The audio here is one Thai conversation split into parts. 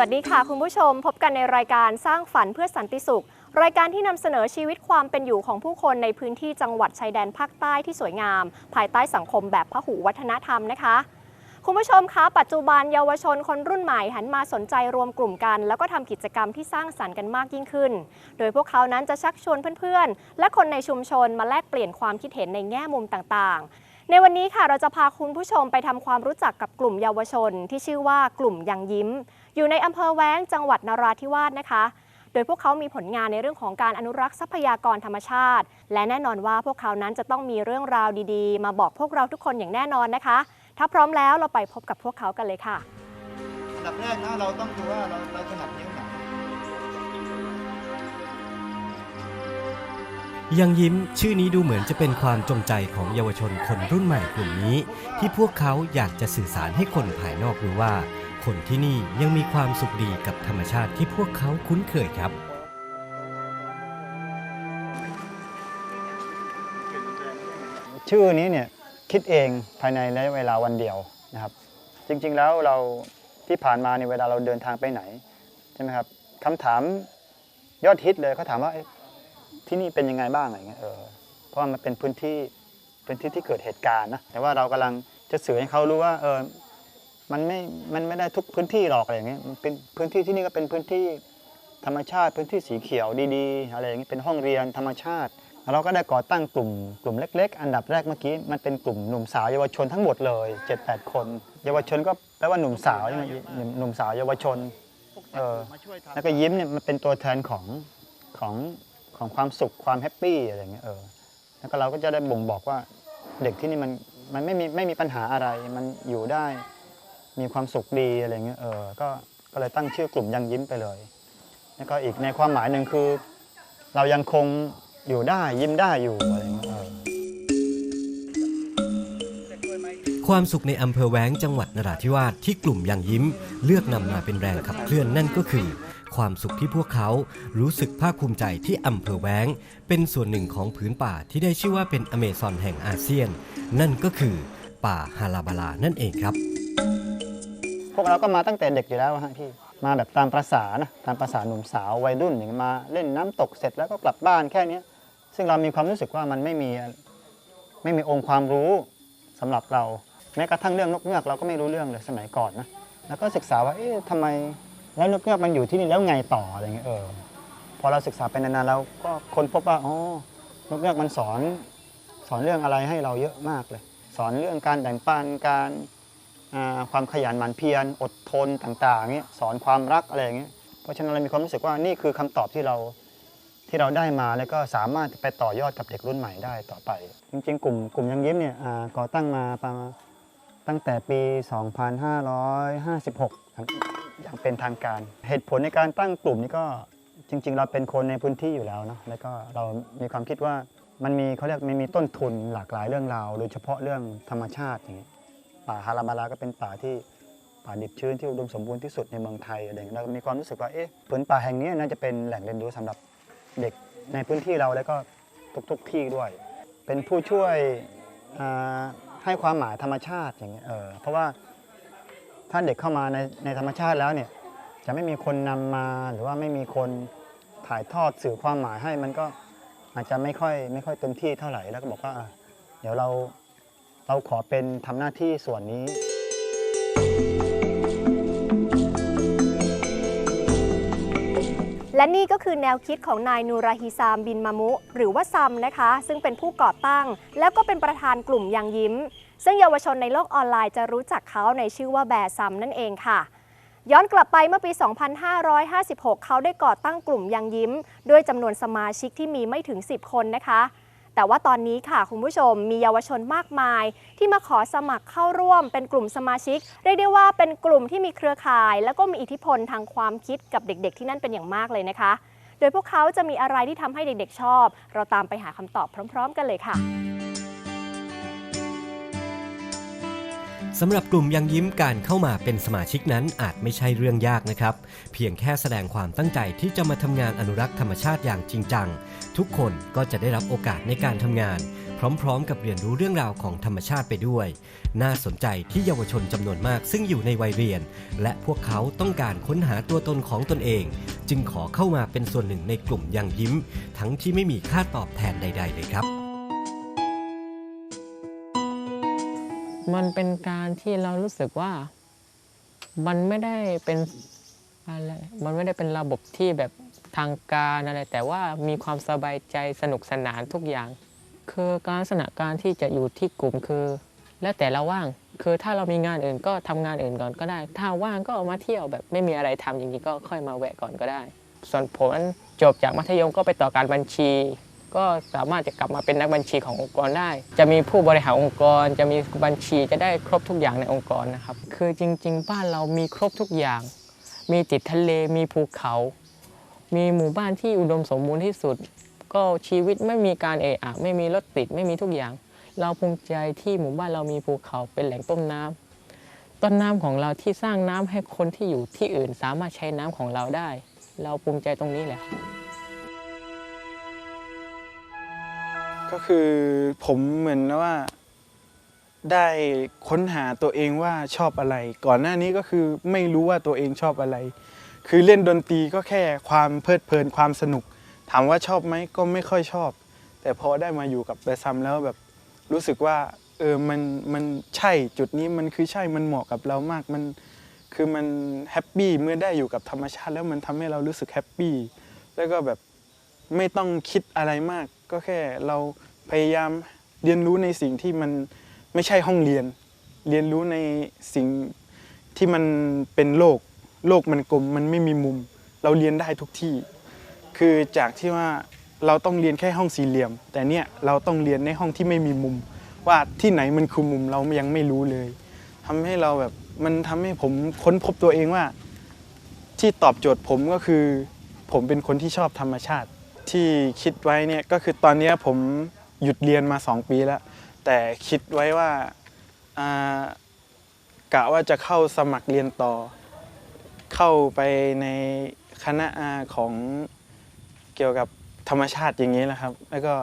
วัสดีค่ะคุณผู้ชมพบกันในรายการสร้างฝันเพื่อสันติสุข รายการที่นำเสนอชีวิตความเป็นอยู่ของผู้คนในพื้นที่จังหวัดชายแดนภาคใต้ที่สวยงาม ภายใต้สังคมแบบพหุวัฒนธรรมนะคะ คุณผู้ชมคะปัจจุบันเยาวชนคนรุ่นใหม่หันมาสนใจรวมกลุ่มกัน แล้วก็ทำกิจกรรมที่สร้างสรรค์กันมากยิ่งขึ้น โดยพวกเขานั้นจะชักชวนเพื่อนๆ และคนในชุมชนมาแลกเปลี่ยนความคิดเห็นในแง่มุมต่างๆในวันนี้ค่ะเราจะพาคุณผู้ชมไปทำความรู้จักกับกลุ่มเยาวชน ที่ชื่อว่ากลุ่มยังยิ้ม อยู่ในอำเภอแว้งจังหวัดนราธิวาสนะคะ โดยพวกเขามีผลงานในเรื่องของการอนุรักษ์ทรัพยากรธรรมชาติ และแน่นอนว่าพวกเขานั้นจะต้องมีเรื่องราวดีๆ มาบอกพวกเราทุกคนอย่างแน่นอนนะคะ ถ้าพร้อมแล้วเราไปพบกับพวกเขากันเลยค่ะอันดับแรกนะเราต้องดูว่าเราเราถนัดนิ้วไหนยังยิ้มชื่อนี้ดูเหมือนจะเป็นความจงใจของเยาวชนคนรุ่นใหม่กลุ่มนี้ ที่พวกเขาอยากจะสื่อสารให้คนภายนอกรู้ว่า คนที่นี่ยังมีความสุขดีกับธรรมชาติที่พวกเขาคุ้นเคยครับ ชื่อนี้เนี่ยคิดเองภายในระยะเวลาวันเดียวนะครับ จริงๆแล้วเราที่ผ่านมาในเวลาเราเดินทางไปไหนใช่ไหมครับคำถามยอดฮิตเลยเขาถามว่าที่นี่เป็นยังไงบ้างอะไรเงี้ยเออเพราะว่ามันเป็นพื้นที่เป็นที่ที่เกิดเหตุการณ์นะแต่ว่าเรากำลังจะสื่อให้เขารู้ว่าเออ มันไม่ มันไม่ได้ทุกพื้นที่หรอกอะไรอย่างเงี้ย มันเป็นพื้นที่ที่นี่ก็เป็นพื้นที่ธรรมชาติพื้นที่สีเขียวดีๆอะไรอย่างเงี้ยเป็นห้องเรียนธรรมชาติ เราก็ได้ก่อตั้งกลุ่มกลุ่มเล็ก ๆ อันดับแรกเมื่อกี้มันเป็นกลุ่มหนุ่มสาวเยาวชนทั้งหมดเลย 7-8 คน เยาวชนก็แปลว่าหนุ่มสาวใช่ไหมหนุ่มหนุ่มสาวเยาวชนเออแล้วก็ยิ้มเนี่ยมันเป็นตัวแทนของของของความสุขความแฮปปี้อะไรอย่างเงี้ยเออแล้วก็เราก็จะได้บ่งบอกว่าเด็กที่นี่มันมันไม่มีไม่มีปัญหาอะไรมันอยู่ได้ มีความสุขดีอะไรเงี้ยเออก็ก็เลยตั้งชื่อกลุ่มยังยิ้มไปเลยแล้วก็อีกในความหมายหนึ่งคือ เรายังคงอยู่ได้ยิ้มได้อยู่อะไรเงี้ยเออความสุขในอำเภอแว้งจังหวัดนราธิวาสที่กลุ่มยังยิ้ม เลือกนำมาเป็นแรงขับเคลื่อนนั่นก็คือ ความสุขที่พวกเขารู้สึกภาคภูมิใจที่อำเภอแว้ง เป็นส่วนหนึ่งของผืนป่าที่ได้ชื่อว่าเป็นอเมซอนแห่งอาเซียน นั่นก็คือ ป่าฮาราบาลานั่นเองครับ วกเราก็มาตั้งแต่เด็กอยู่แล้วฮะพี่มาแบบตามประษานะตามประษาหนุ่มสาววัยรุ่นอย่างมาเล่นน้ำตกเสร็จแล้วก็กลับบ้านแค่เนี้ยซึ่งเรามีความรู้สึกว่ามันไม่มีไม่มีองค์ความรู้สำหรับเราแม้กระทั่งเรื่องนกเงือกเราก็ไม่รู้เรื่องเลยสมัยก่อนนะแล้วก็ศึกษาว่าเอ๊ะทำไมแล้วนกเงือกมันอยู่ที่นี่แล้วไงต่ออะไรเงี้ยเออพอเราศึกษาไปนานๆแล้วก็ค้นพบว่าอ๋อนกเงือกมันสอนสอนเรื่องอะไรให้เราเยอะมากเลย สอนเรื่องการแบ่งปันการ ความขยันหมั่นเพียรอดทนต่างๆเงี้ยสอนความรักอะไรอย่างเงี้ยเพราะฉะนั้นเรามีความรู้สึกว่านี่คือคำตอบที่เราที่เราได้มาแล้วก็สามารถไปต่อยอดกับเด็กรุ่นใหม่ได้ต่อไป จริงๆ กลุ่มกลุ่มยังยิ้มเนี่ยก่อตั้งมาประมาณตั้งแต่ปี 2556ครับอย่างเป็นทางการเหตุผลในการตั้งกลุ่มนี้ก็จริง ๆ เราเป็นคนในพื้นที่อยู่แล้วเนาะแล้วก็เรามีความคิดว่ามันมีเขาเรียกมันมีต้นทุนหลากหลายเรื่องราวโดยเฉพาะเรื่องธรรมชาติอย่างเงี้ย ป่าฮาราบาราก็เป็นป่าที่ป่าดิบชื้นที่อุดมสมบูรณ์ที่สุดในเมืองไทยอะไรเงี้ยเราก็มีความรู้สึกว่าเอ๊ะผืนป่าแห่งนี้น่าจะเป็นแหล่งเรียนรู้สำหรับเด็กในพื้นที่เราแล้วก็ทุกๆที่ด้วย เป็นผู้ช่วยให้ความหมายธรรมชาติอย่างเงี้ยเออเพราะว่าถ้าเด็กเข้ามาในในธรรมชาติแล้วเนี่ยจะไม่มีคนนำมาหรือว่าไม่มีคนถ่ายทอดสื่อความหมายให้มันก็อาจจะไม่ค่อยไม่ค่อยเต็มที่เท่าไหร่แล้วก็บอกว่าเดี๋ยวเรา เราขอเป็นทำหน้าที่ส่วนนี้ และนี่ก็คือแนวคิดของนายนูราฮิซามบินมามุ หรือว่าซัมนะคะ ซึ่งเป็นผู้ก่อตั้ง แล้วก็เป็นประธานกลุ่มยังยิ้ม ซึ่งเยาวชนในโลกออนไลน์จะรู้จักเขาในชื่อว่าแบร์ซัมนั่นเองค่ะย้อนกลับไปเมื่อปี 2556 เขาได้ก่อตั้งกลุ่มยังยิ้ม ด้วยจำนวนสมาชิกที่มีไม่ถึง 10 คนนะคะ แต่ว่าตอนนี้ค่ะคุณผู้ชมมีเยาวชนมากมาย ที่มาขอสมัครเข้าร่วม เป็นกลุ่มสมาชิก เรียกได้ว่าเป็นกลุ่มที่มีเครือข่าย แล้วก็มีอิทธิพลทางความคิดกับเด็ก ๆ ที่นั่นเป็นอย่างมากเลยนะคะ โดยพวกเขาจะมีอะไรที่ทำให้เด็กๆชอบ เราตามไปหาคำตอบพร้อม ๆ กันเลยค่ะ สำหรับกลุ่มยังยิ้มการเข้ามาเป็นสมาชิกนั้นอาจไม่ใช่เรื่องยากนะครับ เพียงแค่แสดงความตั้งใจที่จะมาทำงานอนุรักษ์ธรรมชาติอย่างจริงจัง ทุกคนก็จะได้รับโอกาสในการทำงาน พร้อมๆ กับเรียนรู้เรื่องราวของธรรมชาติไปด้วย น่าสนใจที่เยาวชนจำนวนมากซึ่งอยู่ในวัยเรียน และพวกเขาต้องการค้นหาตัวตนของตนเอง จึงขอเข้ามาเป็นส่วนหนึ่งในกลุ่มยังยิ้ม ทั้งที่ไม่มีค่าตอบแทนใด ๆ เลยครับ มันเป็นการที่เรารู้สึกว่า มันไม่ได้เป็นอะไรมันไม่ได้เป็นระบบที่แบบทางการอะไร แต่ว่ามีความสบายใจสนุกสนานทุกอย่าง คือการลักษณะการที่จะอยู่ที่กลุ่มคือ แล้วแต่เราว่างคือถ้าเรามีงานอื่นก็ทำงานอื่นก่อนก็ได้ ถ้าว่างก็ออกมาเที่ยวแบบไม่มีอะไรทำอย่างนี้ก็ค่อยมาแวะก่อนก็ได้ ส่วนผมจบจากมัธยมก็ไปต่อการบัญชี ก็สามารถจะกลับมาเป็นนักบัญชีขององค์กรได้ จะมีผู้บริหารองค์กร จะมีบัญชีจะได้ครบทุกอย่างในองค์กรนะครับ คือจริง ๆ บ้านเรามีครบทุกอย่าง มีติดทะเลมีภูเขา มีหมู่บ้านที่อุดมสมบูรณ์ที่สุด ก็ชีวิตไม่มีการเอะอะไม่มีรถติดไม่มีทุกอย่าง เราภูมิใจที่หมู่บ้านเรามีภูเขาเป็นแหล่งต้นน้ำต้นน้ำของเราที่สร้างน้ำให้คนที่อยู่ที่อื่นสามารถใช้น้ำของเราได้ เราภูมิใจตรงนี้แหละ ก็คือผมเหมือนว่า ได้ค้นหาตัวเองว่าชอบอะไร ก่อนหน้านี้ก็คือไม่รู้ว่าตัวเองชอบอะไร คือเล่นดนตรีก็แค่ความเพลิดเพลินความสนุก ถามว่าชอบไหมก็ไม่ค่อยชอบ แต่พอได้มาอยู่กับเบซัมแล้วแบบรู้สึกว่าเออมันมันใช่จุดนี้มันคือใช่มันเหมาะกับเรามากมันคือมันแฮปปี้เมื่อได้อยู่กับธรรมชาติแล้วมันทำให้เรารู้สึกแฮปปี้แล้วก็แบบ ไม่ต้องคิดอะไรมาก ก็แค่เราพยายามเรียนรู้ในสิ่งที่มันไม่ใช่ห้องเรียน เรียนรู้ในสิ่งที่มันเป็นโลก โลกมันกลมมันไม่มีมุม เราเรียนได้ทุกที่ คือจากที่ว่าเราต้องเรียนแค่ห้องสี่เหลี่ยม แต่เนี่ยเราต้องเรียนในห้องที่ไม่มีมุม ว่าที่ไหนมันคือมุมเรายังไม่รู้เลยทำให้เราแบบมันทำให้ผมค้นพบตัวเองว่า ที่ตอบโจทย์ผมก็คือ ผมเป็นคนที่ชอบธรรมชาติ ที่คิดไว้เนี่ยก็คือตอนนี้ผมหยุดเรียนมา 2 ปีแล้ว แต่คิดไว้ว่ากะว่าจะเข้าสมัครเรียนต่อ เข้าไปในคณะอาของเกี่ยวกับธรรมชาติอย่างนี้แหละครับ แล้วก็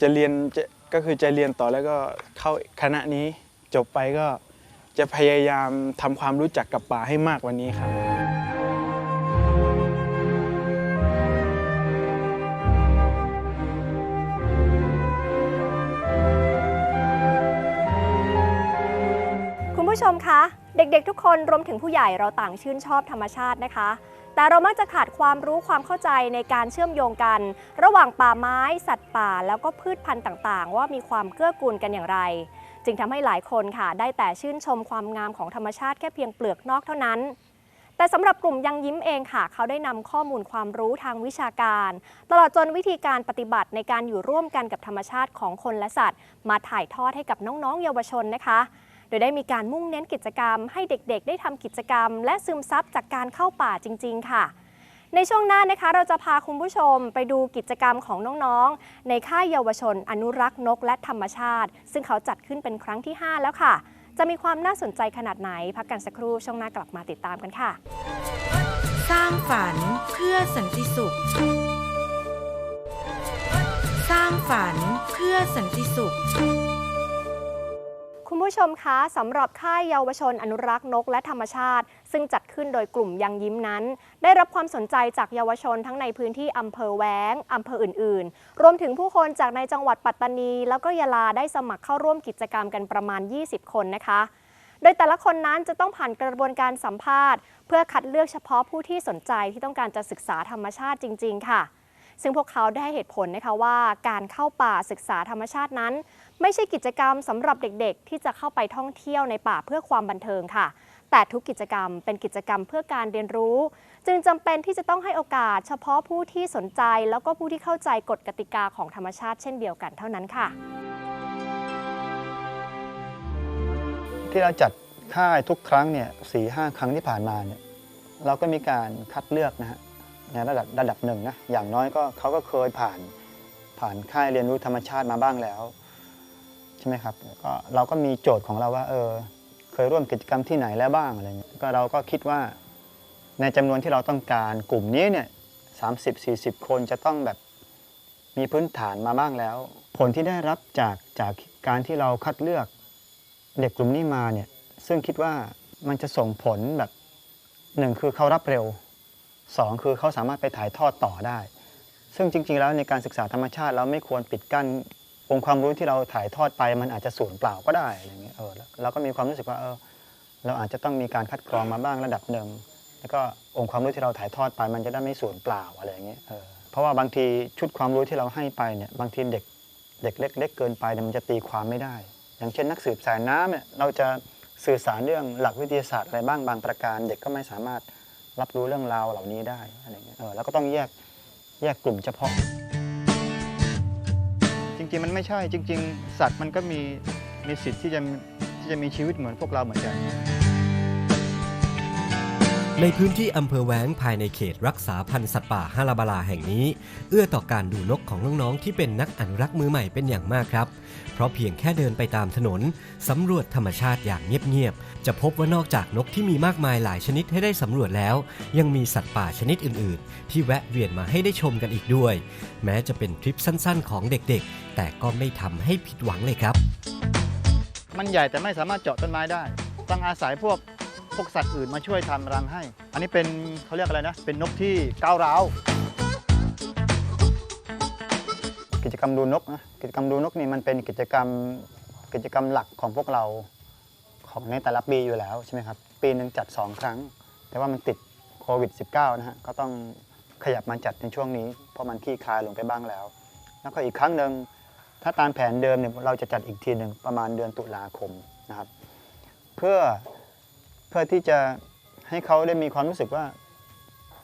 จะเรียนจะก็คือจะเรียนต่อแล้วก็เข้าคณะนี้จบไปก็จะพยายามทำความรู้จักกับป่าให้มากกว่านี้ครับ ผู้ชมคะ เด็กๆ ทุกคนรวมถึงผู้ใหญ่เราต่างชื่นชอบธรรมชาตินะคะ แต่เรามักจะขาดความรู้ความเข้าใจในการเชื่อมโยงกัน ระหว่างป่าไม้สัตว์ป่า แล้วก็พืชพันธุ์ต่างๆ ว่ามีความเกื้อกูลกันอย่างไร จึงทำให้หลายคนค่ะ ได้แต่ชื่นชมความงามของธรรมชาติแค่เพียงเปลือกนอกเท่านั้นแต่สำหรับกลุ่มยังยิ้มเองค่ะ เขาได้นำข้อมูลความรู้ทางวิชาการ ตลอดจนวิธีการปฏิบัติในการอยู่ร่วมกันกับธรรมชาติของคนและสัตว์ มาถ่ายทอดให้กับน้องๆ เยาวชนนะคะ โดยได้มีการมุ่งเน้นกิจกรรม ให้เด็กๆ ได้ทำกิจกรรม และซึมซับจากการเข้าป่าจริง ๆ ค่ะ ในช่วงหน้านะคะเราจะพาคุณผู้ชมไปดูกิจกรรมของน้องๆ ในค่ายเยาวชน อนุรักษ์นกและธรรมชาติ ซึ่งเขาจัดขึ้นเป็นครั้งที่ 5 แล้วค่ะ จะมีความน่าสนใจขนาดไหน พักกันสักครู่ช่วงหน้ากลับมาติดตามกันค่ะ สร้างฝันเพื่อสันติสุข สร้างฝันเพื่อสันติสุข คุณผู้ชมคะสำหรับค่ายเยาวชนอนุรักษ์นกและธรรมชาติ ซึ่งจัดขึ้นโดยกลุ่มยังยิ้มนั้น ได้รับความสนใจจากเยาวชนทั้งในพื้นที่อำเภอแว้งอำเภออื่น ๆ รวมถึงผู้คนจากในจังหวัดปัตตานี แล้วก็ยะลาได้สมัครเข้าร่วมกิจกรรมกันประมาณ 20 คนนะคะ โดยแต่ละคนนั้นจะต้องผ่านกระบวนการสัมภาษณ์ เพื่อคัดเลือกเฉพาะผู้ที่สนใจที่ต้องการจะศึกษาธรรมชาติจริง ๆ ค่ะ ซึ่งพวกเขาได้ให้เหตุผลนะคะว่าการเข้าป่าศึกษาธรรมชาตินั้น ไม่ใช่กิจกรรมสำหรับเด็กๆ ที่จะเข้าไปท่องเที่ยวในป่าเพื่อความบันเทิงค่ะ แต่ทุกกิจกรรมเป็นกิจกรรมเพื่อการเรียนรู้ จึงจำเป็นที่จะต้องให้โอกาส เฉพาะผู้ที่สนใจ แล้วก็ผู้ที่เข้าใจกฎกติกาของธรรมชาติเช่นเดียวกันเท่านั้นค่ะ ที่เราจัดค่ายทุกครั้งเนี่ยสี่ห้าครั้งที่ผ่านมาเนี่ยเราก็มีการคัดเลือกนะฮะ ในระดับระดับหนึ่งนะอย่างน้อยก็เขาก็เคยผ่านผ่านค่ายเรียนรู้ธรรมชาติมาบ้างแล้วใช่ไหมครับก็เราก็มีโจทย์ของเราว่าเออเคยร่วมกิจกรรมที่ไหนแล้วบ้างอะไรเงี้ยก็เราก็คิดว่าในจำนวนที่เราต้องการกลุ่มนี้เนี่ยสามสิบสี่สิบคนจะต้องแบบมีพื้นฐานมาบ้างแล้ว ผลที่ได้รับจากจากการที่เราคัดเลือกเด็กกลุ่มนี้มาเนี่ยซึ่งคิดว่ามันจะส่งผลแบบหนึ่งคือเขารับเร็ว สองคือเขาสามารถไปถ่ายทอดต่อได้ ซึ่งจริง ๆ แล้วในการศึกษาธรรมชาติ เราไม่ควรปิดกั้นองค์ความรู้ที่เราถ่ายทอดไปมันอาจจะสูญเปล่าก็ได้อะไรเงี้ยเออแล้วเราก็มีความรู้สึกว่าเออเราอาจจะต้องมีการคัดกรองมาบ้างระดับหนึ่งแล้วก็องค์ความรู้ที่เราถ่ายทอดไปมันจะได้ไม่สูญเปล่าอะไรเงี้ยเออเพราะว่าบางทีชุดความรู้ที่เราให้ไปเนี่ยบางทีเด็กเด็กเล็กเล็กเกินไปเนี่ยมันจะตีความไม่ได้ อย่างเช่นนักสืบสายน้ำเนี่ยเราจะสื่อสารเรื่องหลักวิทยาศาสตร์อะไรบ้างบางประการ เด็กก็ไม่สามารถ รับรู้เรื่องราวเหล่านี้ได้อะไรเงี้ยเออแล้วก็ต้องแยกแยกกลุ่มเฉพาะ จริงๆมันไม่ใช่จริง ๆ สัตว์มันก็มีมีสิทธิ์ที่จะที่จะมีชีวิตเหมือนพวกเราเหมือนกัน ในพื้นที่อำเภอแว้งภายในเขตรักษาพันธุ์สัตว์ป่าฮาราบาลาแห่งนี้ เอื้อต่อการดูนกของน้องๆที่เป็นนักอนุรักษ์มือใหม่เป็นอย่างมากครับ เพราะเพียงแค่เดินไปตามถนนสำรวจธรรมชาติอย่างเงียบๆจะพบว่านอกจากนกที่มีมากมายหลายชนิดให้ได้สำรวจแล้ว ยังมีสัตว์ป่าชนิดอื่น ๆ ที่แวะเวียนมาให้ได้ชมกันอีกด้วย แม้จะเป็นทริปสั้น ๆ ของเด็กๆ แต่ก็ไม่ทำให้ผิดหวังเลยครับ มันใหญ่แต่ไม่สามารถเจาะต้นไม้ได้ต้องอาศัยพวก พวกสัตว์อื่นมาช่วยทำรังให้ อันนี้เป็นเขาเรียกอะไรนะ เป็นนกที่ก้าวร้าว กิจกรรมดูนกนะกิจกรรมดูนกนี่มันเป็นกิจกรรมกิจกรรมหลักของพวกเราของในแต่ละปีอยู่แล้วใช่ไหมครับ ปีหนึ่งจัด 2 ครั้ง แต่ว่ามันติดโควิด -19 นะฮะ ก็ต้องขยับมาจัดในช่วงนี้ เพราะมันคลี่คลายลงไปบ้างแล้ว แล้วก็อีกครั้งหนึ่งถ้าตามแผนเดิมเนี่ยเราจะจัดอีกทีหนึ่งประมาณเดือนตุลาคมนะครับ เพื่อ พื่อที่จะให้เขาได้มีความรู้สึกว่า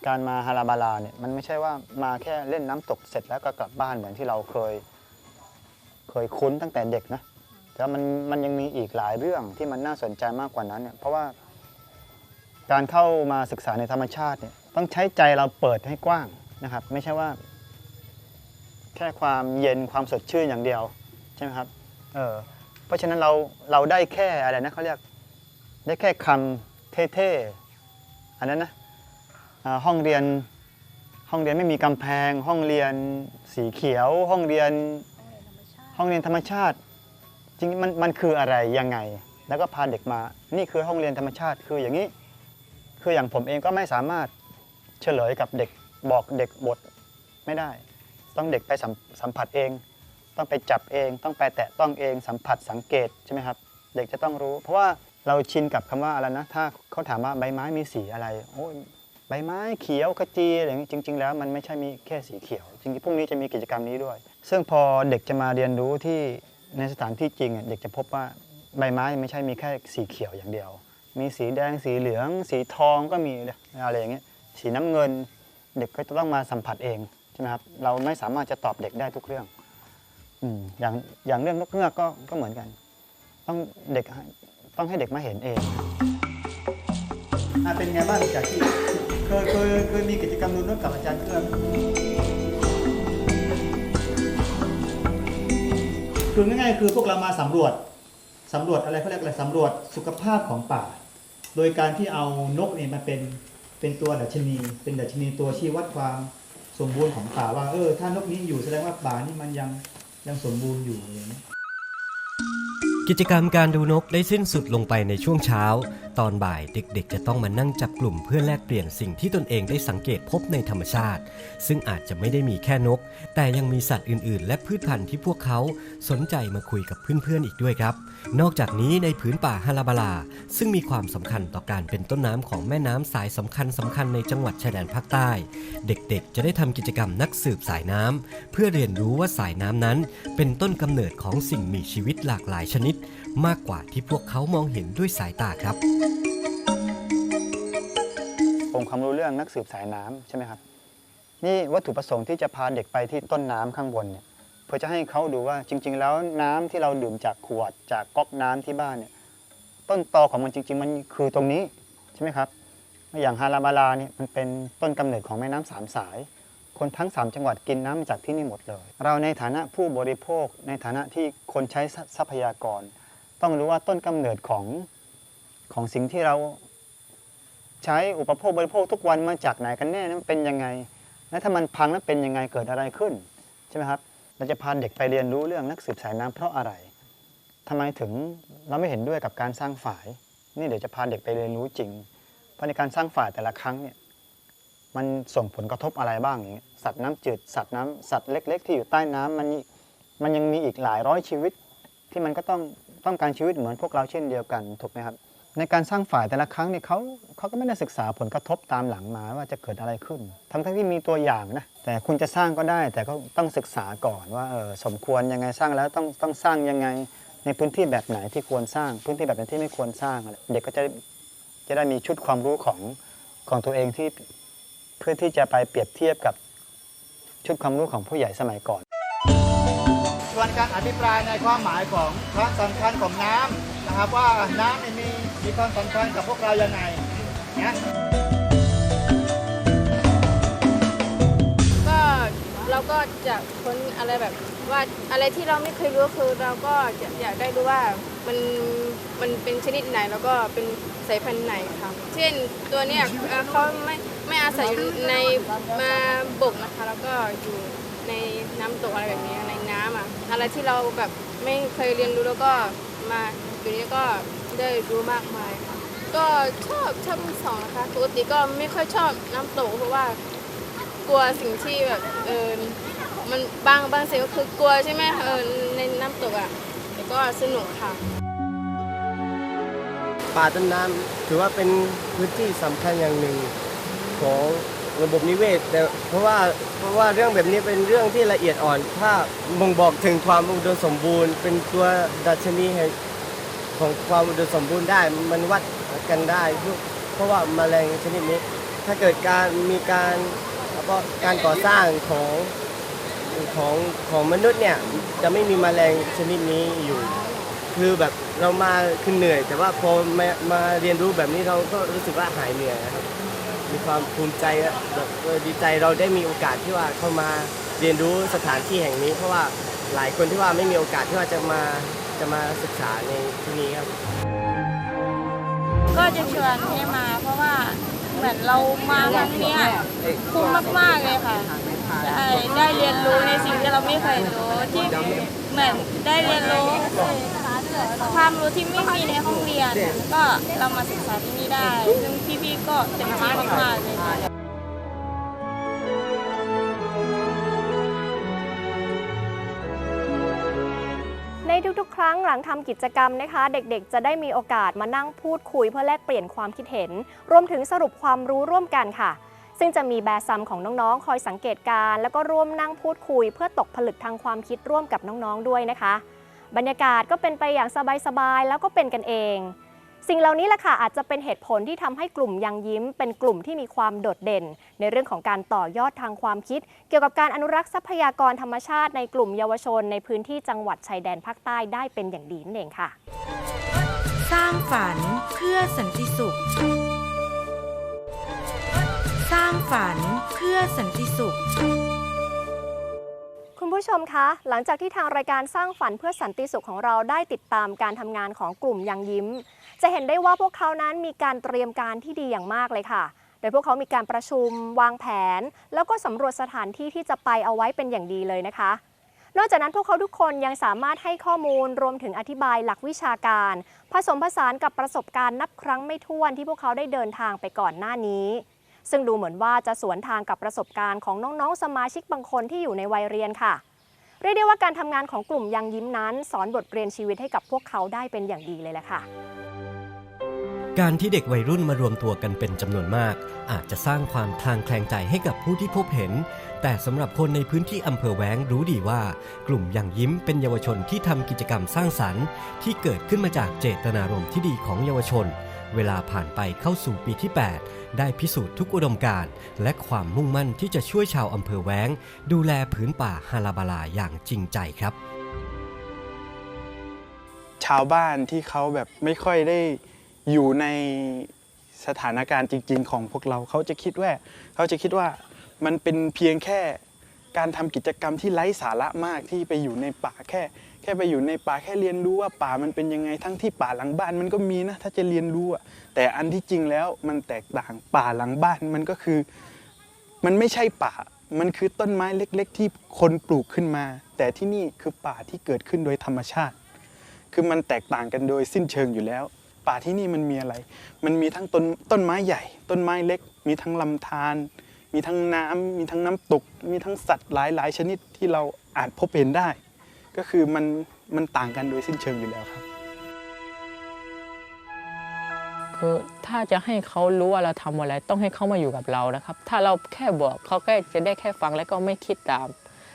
การมาฮาราบาลาเนี่ยมันไม่ใช่ว่ามาแค่เล่นน้ำตกเสร็จแล้วก็กลับบ้านเหมือนที่เราเคย เคยคุ้นตั้งแต่เด็กนะแต่ว่ามันมันยังมีอีกหลายเรื่องที่มันน่าสนใจมากกว่านั้นเนี่ยเพราะว่าการเข้ามาศึกษาในธรรมชาติเนี่ยต้องใช้ใจเราเปิดให้กว้างนะครับ ไม่ใช่ว่า แค่ความเย็นความสดชื่นอย่างเดียวใช่ไหมครับเออเพราะฉะนั้นเราเราได้แค่อะไรนะเขาเรียก ได้แค่คำเท่ๆ อันนั้นนะห้องเรียนห้องเรียนไม่มีกำแพง ห้องเรียนสีเขียว ห้องเรียนห้องเรียนธรรมชาติ จริงมันมันคืออะไรยังไง แล้วก็พาเด็กมา นี่คือห้องเรียนธรรมชาติคืออย่างนี้ คืออย่างผมเองก็ไม่สามารถเฉลยกับเด็กบอกเด็กบทไม่ได้ ต้องเด็กไปสัมสัมผัสเอง ต้องไปจับเอง ต้องไปแตะต้องเองสัมผัสสังเกตใช่ไหมครับ เด็กจะต้องรู้ เพราะว่า เราชินกับคำว่าอะไรนะ ถ้าเขาถามว่าใบไม้มีสีอะไร โอ้ยใบไม้เขียวขจีอะไรอย่างนี้จริง ๆ แล้วมันไม่ใช่มีแค่สีเขียว จริงๆพรุ่งนี้จะมีกิจกรรมนี้ด้วย ซึ่งพอเด็กจะมาเรียนรู้ที่ในสถานที่จริงเด็กจะพบว่าใบไม้ไม่ใช่มีแค่สีเขียวอย่างเดียว มีสีแดงสีเหลือง สีทองก็มีอะไรอย่างเงี้ยสีน้ำเงิน เด็กก็จะต้องมาสัมผัสเองใช่ไหมครับเราไม่สามารถจะตอบเด็กได้ทุกเรื่องอย่างอย่างเรื่องนกเงือกก็ก็เหมือนกัน ต้องเด็ก ต้องให้เด็กมาเห็นเองเป็นไงบ้างจากที่เคยเคยเคยมีกิจกรรมดูนกับอาจารย์เครื่องคือง่ายๆคือพวกเรามาสำรวจสำรวจอะไรเขาเรียกอะไรสำรวจสุขภาพของป่า โดยการที่เอานกนี่มาเป็นเป็นตัวดัชนี เป็นดัชนีตัวชี้วัดความสมบูรณ์ของป่าว่าเออถ้านกนี้อยู่แสดงว่าป่านี่มันยังยังสมบูรณ์อยู่อย่างนี้ กิจกรรมการดูนกได้สิ้นสุดลงไปในช่วงเช้าตอนบ่ายเด็กๆ จะต้องมานั่งจับกลุ่มเพื่อแลกเปลี่ยนสิ่งที่ตนเองได้สังเกตพบในธรรมชาติ ซึ่งอาจจะไม่ได้มีแค่นก แต่ยังมีสัตว์อื่นๆ และพืชพันธุ์ที่พวกเขาสนใจมาคุยกับเพื่อนๆอีกด้วยครับ นอกจากนี้ในผืนป่าฮาราบาลา ซึ่งมีความสำคัญต่อการเป็นต้นน้ำของแม่น้ำสายสำคัญสำคัญในจังหวัดชายแดนภาคใต้ เด็กๆ จะได้ทำกิจกรรมนักสืบสายน้ำเพื่อเรียนรู้ว่าสายน้ำนั้น เป็นต้นกำเนิดของสิ่งมีชีวิตหลากหลายชนิด มากกว่าที่พวกเขามองเห็นด้วยสายตาครับ ความรู้เรื่องนักสืบสายน้ำใช่ไหมครับ นี่วัตถุประสงค์ที่จะพาเด็กไปที่ต้นน้ำข้างบนเนี่ยเพื่อจะให้เขาดูว่าจริง ๆ แล้วน้ำที่เราดื่มจากขวดจากก๊อกน้ำที่บ้านเนี่ยต้นตอของมันจริง ๆ มันคือตรงนี้ใช่ไหมครับอย่างฮาราบาลาเนี่ยมันเป็นต้นกำเนิดของแม่น้ำสามสาย คนทั้ง 3 จังหวัดกินน้ำจากที่นี่หมดเลย เราในฐานะผู้บริโภคในฐานะที่คนใช้ทรัพยากร ต้องรู้ว่าต้นกำเนิดของของสิ่งที่เรา ใช้อุปโภคบริโภคทุกวันมาจากไหนกันแน่นั้นเป็นยังไง และถ้ามันพังแล้วเป็นยังไงเกิดอะไรขึ้นใช่ไหมครับเราจะพาเด็กไปเรียนรู้เรื่องนักสืบสายน้ำเพราะอะไรทำไมถึงเราไม่เห็นด้วยกับการสร้างฝาย นี่เดี๋ยวจะพาเด็กไปเรียนรู้จริง เพราะในการสร้างฝายแต่ละครั้งเนี่ยมันส่งผลกระทบอะไรบ้างอย่างเงี้ยสัตว์น้ำจืดสัตว์น้ำสัตว์เล็ก ๆ ที่อยู่ใต้น้ำมันมันยังมีอีกหลายร้อยชีวิตที่มันก็ต้องต้องการชีวิตเหมือนพวกเราเช่นเดียวกันถูกไหมครับ ในการสร้างฝ่ายแต่ละครั้งเนี่ยเขาเขาก็ไม่ได้ศึกษาผลกระทบตามหลังมาว่าจะเกิดอะไรขึ้นทั้งทั้งที่มีตัวอย่างนะแต่คุณจะสร้างก็ได้ แต่ก็ต้องศึกษาก่อนว่าเออสมควรยังไงสร้างแล้วต้องต้องสร้างยังไงในพื้นที่แบบไหนที่ควรสร้าง พื้นที่แบบไหนที่ไม่ควรสร้างอะไรเด็กก็จะจะได้มีชุดความรู้ของของตัวเองที่เพื่อที่จะไปเปรียบเทียบกับชุดความรู้ของผู้ใหญ่สมัยก่อน ส่วนการอภิปรายในความหมายของความสำคัญของน้ำนะครับว่าน้ำเนี่ยมี มีความสำคัญกับพวกเรายังไงนะก็เราก็จะค้นอะไรแบบว่าอะไรที่เราไม่เคยรู้คือเราก็จะอยากได้รู้ว่ามันมันเป็นชนิดไหนแล้วก็เป็นสายพันธุ์ไหนค่ะเช่นตัวเนี้ยเขาไม่ไม่อาศัยอยู่ในมาบกนะคะ แล้วก็อยู่ในน้ำตกอะไรแบบนี้ในน้ำอะอะไรที่เราแบบไม่เคยเรียนรู้แล้วก็มาอยู่นี้ก็ ได้รู้มากมายค่ะ ก็ชอบชอบทั้งสองนะคะปกติก็ไม่ค่อยชอบน้ำตกเพราะว่ากลัวสิ่งที่แบบเออมันบางบางสิ่งก็คือกลัวใช่ไหมเออในน้ำตกอะแต่ก็สนุกค่ะ ป่าต้นน้ำถือว่าเป็นพื้นที่สำคัญอย่างหนึ่งของระบบนิเวศแต่เพราะว่าเพราะว่าเรื่องแบบนี้เป็นเรื่องที่ละเอียดอ่อน ถ้าบ่งบอกถึงความอุดมสมบูรณ์ เป็นตัวดัชนีแห่ง ของความอุดมสมบูรณ์ได้มันวัดกันได้เพราะว่าแมลงชนิดนี้ ถ้าเกิดการมีการแล้วก็การก่อสร้างของของของมนุษย์เนี่ยจะไม่มีแมลงชนิดนี้อยู่ คือแบบเรามาคือเหนื่อย แต่ว่าพอมามาเรียนรู้แบบนี้เราก็รู้สึกว่าหายเหนื่อยนะครับมีความภูมิใจแบบดีใจเราได้มีโอกาสที่ว่าเข้ามาเรียนรู้สถานที่แห่งนี้ เพราะว่าหลายคนที่ว่าไม่มีโอกาสที่ว่าจะมา จะมาศึกษาในที่นี้ครับ ก็จะชวนให้มาเพราะว่าเหมือนเรามาครั้งเนี้ยคุ้มมากๆเลยค่ะใช่ได้เรียนรู้ในสิ่งที่เราไม่เคยรู้ที่เหมือนได้เรียนรู้ความรู้ที่ไม่มีในห้องเรียน ก็เรามาศึกษาที่นี่ได้ ซึ่งพี่ๆก็เต็มที่มากๆเลยค่ะ ในทุกๆ ครั้งหลังทำกิจกรรมนะคะ เด็กๆ จะได้มีโอกาสมานั่งพูดคุยเพื่อแลกเปลี่ยนความคิดเห็น รวมถึงสรุปความรู้ร่วมกันค่ะ ซึ่งจะมีแบซัมของน้องๆ คอยสังเกตการ แล้วก็ร่วมนั่งพูดคุย เพื่อตกผลึกทางความคิดร่วมกับน้องๆ ด้วยนะคะ บรรยากาศก็เป็นไปอย่างสบายๆ แล้วก็เป็นกันเอง สิ่งเหล่านี้แหละค่ะอาจจะเป็นเหตุผลที่ทำให้กลุ่มยังยิ้ม เป็นกลุ่มที่มีความโดดเด่น ในเรื่องของการต่อยอดทางความคิด เกี่ยวกับการอนุรักษ์ทรัพยากรธรรมชาติในกลุ่มเยาวชน ในพื้นที่จังหวัดชายแดนภาคใต้ได้เป็นอย่างดีนั่นเองค่ะ สร้างฝันเพื่อสันติสุข สร้างฝันเพื่อสันติสุข ผู้ชมคะ หลังจากที่ทางรายการสร้างฝันเพื่อสันติสุขของเราได้ติดตามการทำงานของกลุ่มยังยิ้ม จะเห็นได้ว่าพวกเขานั้นมีการเตรียมการที่ดีอย่างมากเลยค่ะ โดยพวกเขามีการประชุม วางแผน แล้วก็สำรวจสถานที่ที่จะไปเอาไว้เป็นอย่างดีเลยนะคะ นอกจากนั้นพวกเขาทุกคนยังสามารถให้ข้อมูลรวมถึงอธิบายหลักวิชาการ ผสมผสานกับประสบการณ์นับครั้งไม่ถ้วนที่พวกเขาได้เดินทางไปก่อนหน้านี้ซึ่งดูเหมือนว่าจะสวนทางกับประสบการณ์ของน้อง ๆ สมาชิกบางคนที่อยู่ในวัยเรียนค่ะ เรียกได้ว่าการทำงานของกลุ่มยังยิ้มนั้น สอนบทเรียนชีวิตให้กับพวกเขาได้เป็นอย่างดีเลยแหละค่ะ การที่เด็กวัยรุ่นมารวมตัวกันเป็นจำนวนมาก อาจจะสร้างความคลางแคลงใจให้กับผู้ที่พบเห็น แต่สำหรับคนในพื้นที่อำเภอแว้งรู้ดีว่า กลุ่มย่างยิ้มเป็นเยาวชนที่ทำกิจกรรมสร้างสรรค์ ที่เกิดขึ้นมาจากเจตนารมณ์ที่ดีของเยาวชน เวลาผ่านไปเข้าสู่ปีที่ 8 ได้พิสูจน์ทุกอุดมการณ์และความมุ่งมั่นที่จะช่วยชาวอำเภอแว้ง ดูแลผืนป่าฮาราบาลาอย่างจริงใจครับ ชาวบ้านที่เขาแบบไม่ค่อยได้อยู่ในสถานการณ์จริง ๆ ของพวกเราเขาจะคิดว่าเขาจะคิดว่ามันเป็นเพียงแค่การทำกิจกรรมที่ไร้สาระมากที่ไปอยู่ในป่าแค่ แค่ไปอยู่ในป่าแค่เรียนรู้ว่าป่ามันเป็นยังไงทั้งที่ป่าหลังบ้านมันก็มีนะ ถ้าจะเรียนรู้อะแต่อันที่จริงแล้วมันแตกต่างป่าหลังบ้านมันก็คือ มันไม่ใช่ป่า มันคือต้นไม้เล็ก ๆ ที่คนปลูกขึ้นมา แต่ที่นี่คือป่าที่เกิดขึ้นโดยธรรมชาติ คือมันแตกต่างกันโดยสิ้นเชิงอยู่แล้ว ป่าที่นี่มันมีอะไร มันมีทั้งต้นต้นไม้ใหญ่ ต้นไม้เล็ก มีทั้งลำธารมีทั้งน้ำมีทั้งน้ำตก มีทั้งสัตว์หลายหลายชนิดที่เราอาจพบเห็นได้ ก็คือมันมันต่างกันโดยสิ้นเชิงอยู่แล้วครับคือถ้าจะให้เขารู้ว่าเราทำอะไรต้องให้เขามาอยู่กับเรานะครับ ถ้าเราแค่บอกเขาแค่จะได้แค่ฟังแล้วก็ไม่คิดตาม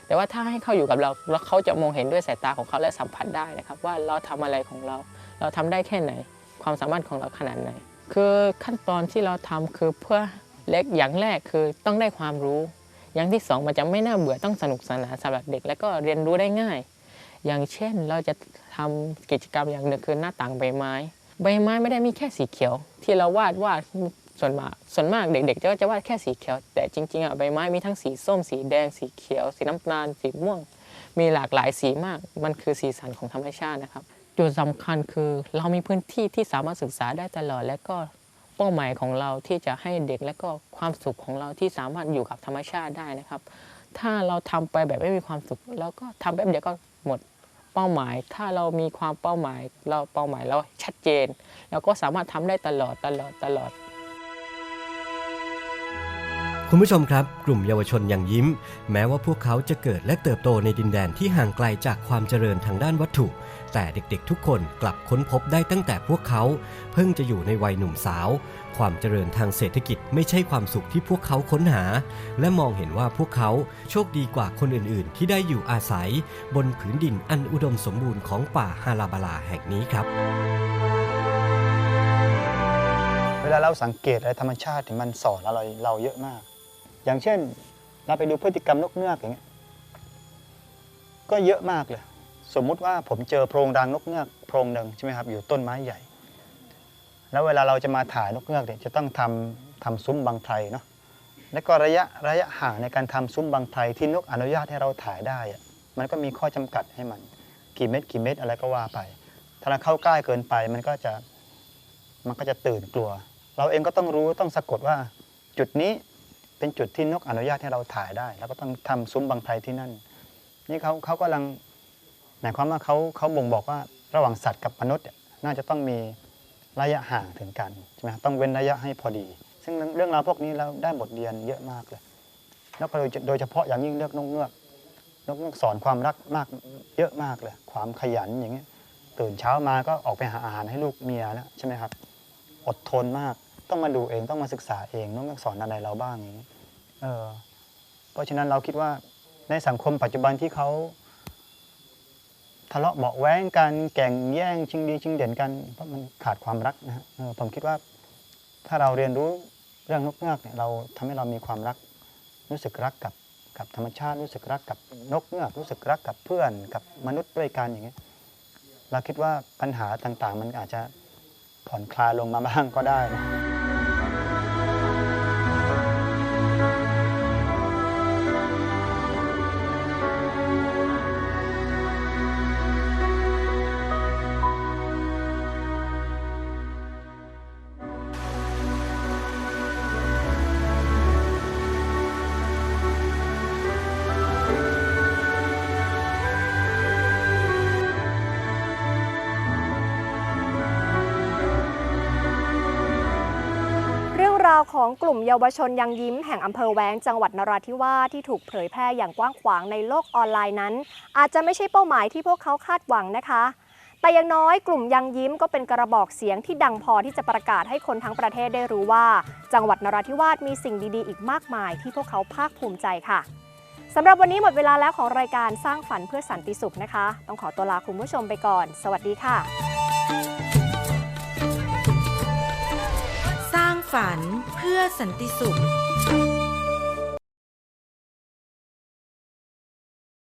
แต่ว่าถ้าให้เขาอยู่กับเราแล้วเขาจะมองเห็นด้วยสายตาของเขาและสัมผัสได้นะครับ ว่าเราทำอะไรของเรา เราทำได้แค่ไหน ความสามารถของเราขนาดไหน คือขั้นตอนที่เราทำคือเพื่อเล็กอย่างแรกคือต้องได้ความรู้ อย่างที่สองมันจะไม่น่าเบื่อต้องสนุกสนานสำหรับเด็ก แล้วก็เรียนรู้ได้ง่าย อย่างเช่นเราจะทำกิจกรรมอย่างหนึ่งคือหน้าต่างใบไม้ ใบไม้ไม่ได้มีแค่สีเขียว ที่เราวาดวาดส่วนมากส่วนมากเด็กๆจะจะวาดแค่สีเขียว แต่จริงๆอะใบไม้มีทั้งสีส้ม สีแดงสีเขียว สีน้ำตาล สีม่วง มีหลากหลายสีมาก มันคือสีสันของธรรมชาตินะครับจุดสำคัญคือเรามีพื้นที่ที่สามารถศึกษาได้ตลอด และก็เป้าหมายของเราที่จะให้เด็กและก็ความสุขของเราที่สามารถอยู่กับธรรมชาติได้นะครับ ถ้าเราทำไปแบบไม่มีความสุข แล้วก็ทำแป๊บเดียวก็ หมดเป้าหมาย ถ้าเรามีความเป้าหมาย เราเป้าหมายเราชัดเจนเราก็สามารถทำได้ตลอดตลอดตลอด คุณผู้ชมครับ กลุ่มเยาวชนยังยิ้ม แม้ว่าพวกเขาจะเกิดและเติบโตในดินแดนที่ห่างไกลจากความเจริญทางด้านวัตถุ แต่เด็กๆทุกคนกลับค้นพบได้ตั้งแต่พวกเขา เพิ่งจะอยู่ในวัยหนุ่มสาว ความเจริญทางเศรษฐกิจไม่ใช่ความสุขที่พวกเขาค้นหา และมองเห็นว่าพวกเขาโชคดีกว่าคนอื่นๆ ที่ได้อยู่อาศัย บนผืนดินอันอุดมสมบูรณ์ของป่าฮาราบาลาแห่งนี้ครับ เวลาเราสังเกตอะไรธรรมชาติที่มันสอนอะไรเราเยอะมาก อย่างเช่น เราไปดูพฤติกรรมนกเงือกอย่างเงี้ยก็เยอะมากเลย สมมุติว่าผมเจอโพรงรังนกเงือกโพรงหนึ่งใช่ไหมครับอยู่ต้นไม้ใหญ่ แล้วเวลาเราจะมาถ่ายนกเงือกเนี่ยจะต้องทำทำซุ้มบังไพรเนาะแล้วก็ระยะระยะห่างในการทำซุ้มบังไพรที่นกอนุญาตให้เราถ่ายได้อะมันก็มีข้อจำกัดให้มัน กี่เม็ดกี่เม็ดอะไรก็ว่าไป ถ้าเราเข้าใกล้เกินไปมันก็จะมันก็จะตื่นกลัว เราเองก็ต้องรู้ต้องสะกดว่าจุดนี้เป็นจุดที่นกอนุญาตให้เราถ่ายได้ แล้วก็ต้องทำซุ้มบังไพรที่นั่น นี่เขาเขากำลัง หมายความว่าเขาเขาบ่งบอกว่าระหว่างสัตว์กับมนุษย์น่าจะต้องมีระยะห่างถึงกันใช่ไหมต้องเว้นระยะให้พอดี ซึ่งเรื่องราวพวกนี้เราได้บทเรียนเยอะมากเลยแล้วก็โดยโดยเฉพาะอย่างยิ่งเรื่องนกเงือกนกเงือกสอนความรักมากเยอะมากเลย ความขยันอย่างเงี้ยตื่นเช้ามาก็ออกไปหาอาหารให้ลูกเมียแล้วใช่ไหมครับ อดทนมากต้องมาดูเองต้องมาศึกษาเองน้องสอนอะไรเราบ้างอย่างนี้เออเพราะฉะนั้นเราคิดว่าในสังคมปัจจุบันที่เขา ทะเลาะเบาแว้งกันแก่งแย่งชิงดีชิงเด่นกันเพราะมันขาดความรักนะฮะเออผมคิดว่าถ้าเราเรียนรู้เรื่องนกเงือกเนี่ยเราทำให้เรามีความรักรู้สึกรักกับกับธรรมชาติรู้สึกรักกับนกเงือกรู้สึกรักกับเพื่อนกับมนุษย์ด้วยกันอย่างเงี้ยเราคิดว่าปัญหาต่างๆ มันอาจจะผ่อนคลายลงมาบ้างก็ได้นะ ของกลุ่มเยาวชนยังยิ้มแห่งอำเภอแว้งจังหวัดนราธิวาสที่ถูกเผยแพร่อย่างกว้างขวางในโลกออนไลน์นั้น อาจจะไม่ใช่เป้าหมายที่พวกเขาคาดหวังนะคะ แต่อย่างน้อยกลุ่มยังยิ้มก็เป็นกระบอกเสียงที่ดังพอที่จะประกาศให้คนทั้งประเทศได้รู้ว่า จังหวัดนราธิวาสมีสิ่งดีๆ อีกมากมายที่พวกเขาภาคภูมิใจค่ะสำหรับวันนี้หมดเวลาแล้วของรายการสร้างฝันเพื่อสันติสุขนะคะ ต้องขอตัวลาคุณผู้ชมไปก่อน สวัสดีค่ะ ฝันเพื่อสันติสุข